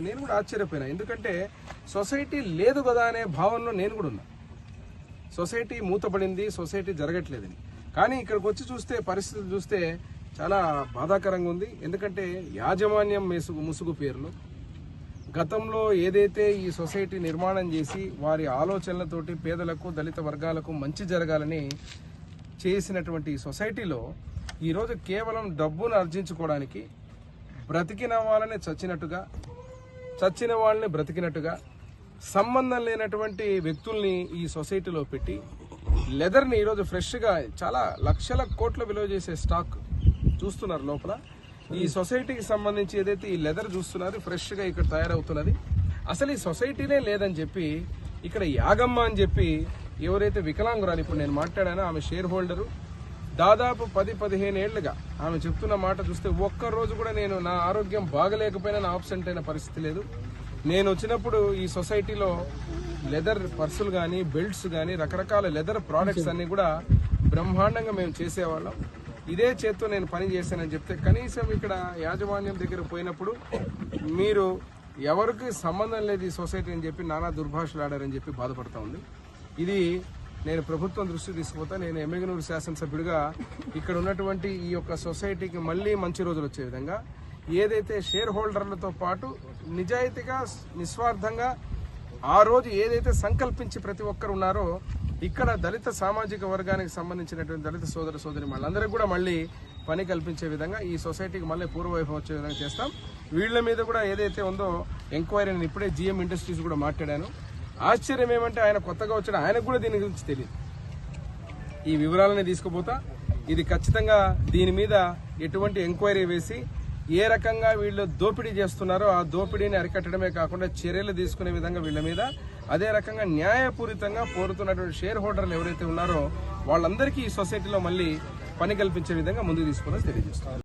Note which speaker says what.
Speaker 1: నేను కూడా ఆశ్చర్యపోయినా. ఎందుకంటే సొసైటీ లేదు కదా అనే భావనలో నేను కూడా ఉన్నా. సొసైటీ మూతపడింది సొసైటీ జరగట్లేదని కానీ ఇక్కడికి వచ్చి చూస్తే పరిస్థితులు చూస్తే చాలా బాధాకరంగా ఉంది. ఎందుకంటే యాజమాన్యం ముసుగు ముసుగు పేర్లు గతంలో ఏదైతే ఈ సొసైటీ నిర్మాణం చేసి వారి ఆలోచనలతోటి పేదలకు దళిత వర్గాలకు మంచి జరగాలని చేసినటువంటి ఈ సొసైటీలో ఈరోజు కేవలం డబ్బును ఆర్జించుకోవడానికి బ్రతికిన వాళ్ళనే చచ్చినట్టుగా చచ్చిన వాళ్ళని బ్రతికినట్టుగా సంబంధం లేనటువంటి వ్యక్తుల్ని ఈ సొసైటీలో పెట్టి లెదర్ని ఈరోజు ఫ్రెష్గా చాలా లక్షల కోట్ల విలువ చేసే స్టాక్ చూస్తున్నారు లోపల. ఈ సొసైటీకి సంబంధించి ఏదైతే ఈ లెదర్ చూస్తున్నారు ఫ్రెష్గా ఇక్కడ తయారవుతున్నది అసలు ఈ సొసైటీనే లేదని చెప్పి ఇక్కడ యాగమ్మ అని చెప్పి ఎవరైతే వికలాంగురాలు ఇప్పుడు నేను మాట్లాడానో ఆమె షేర్ హోల్డరు దాదాపు పది పదిహేను ఏళ్ళుగా ఆమె చెప్తున్న మాట చూస్తే ఒక్కరోజు కూడా నేను నా ఆరోగ్యం బాగలేకపోయినా నా ఆబ్సెంట్ అయిన పరిస్థితి లేదు. నేను వచ్చినప్పుడు ఈ సొసైటీలో లెదర్ పర్సులు కానీ బెల్ట్స్ కానీ రకరకాల లెదర్ ప్రోడక్ట్స్ అన్ని కూడా బ్రహ్మాండంగా మేము చేసేవాళ్ళం. ఇదే చేత్తో నేను పని చేశానని చెప్తే కనీసం ఇక్కడ యాజమాన్యం దగ్గర పోయినప్పుడు మీరు ఎవరికి సంబంధం లేదు ఈ సొసైటీ అని చెప్పి నానా దుర్భాషలు ఆడారని చెప్పి బాధపడతా ఉంది. ఇది నేను ప్రభుత్వం దృష్టి తీసుకుపోతా నేను ఎమ్మెగనూరు శాసనసభ్యుడిగా ఇక్కడ ఉన్నటువంటి ఈ యొక్క సొసైటీకి మళ్ళీ మంచి రోజులు వచ్చే విధంగా ఏదైతే షేర్ హోల్డర్లతో పాటు నిజాయితీగా నిస్వార్థంగా ఆ రోజు ఏదైతే సంకల్పించి ప్రతి ఒక్కరు ఉన్నారో ఇక్కడ దళిత సామాజిక వర్గానికి సంబంధించినటువంటి దళిత సోదర సోదరి వాళ్ళందరికీ కూడా మళ్ళీ పని కల్పించే విధంగా ఈ సొసైటీకి మళ్ళీ పూర్వవైభవం వచ్చే విధంగా చేస్తాం. వీళ్ళ మీద కూడా ఏదైతే ఉందో ఎంక్వైరీ నేను ఇప్పుడే జిఎం ఇండస్ట్రీస్ కూడా మాట్లాడాను. ఆశ్చర్యం ఏమంటే ఆయన కొత్తగా వచ్చిన ఆయనకు కూడా దీని గురించి తెలియదు. ఈ వివరాలని తీసుకుపోతా. ఇది ఖచ్చితంగా దీని మీద ఎటువంటి ఎంక్వైరీ వేసి ఏ రకంగా వీళ్ళు దోపిడీ చేస్తున్నారో ఆ దోపిడీని అరికట్టడమే కాకుండా చర్యలు తీసుకునే విధంగా వీళ్ళ మీద అదే రకంగా న్యాయపూరితంగా కోరుతున్నటువంటి షేర్ హోల్డర్లు ఎవరైతే ఉన్నారో వాళ్ళందరికీ ఈ సొసైటీలో మళ్ళీ పని కల్పించే విధంగా ముందుకు తీసుకోవాలని తెలియజేస్తున్నారు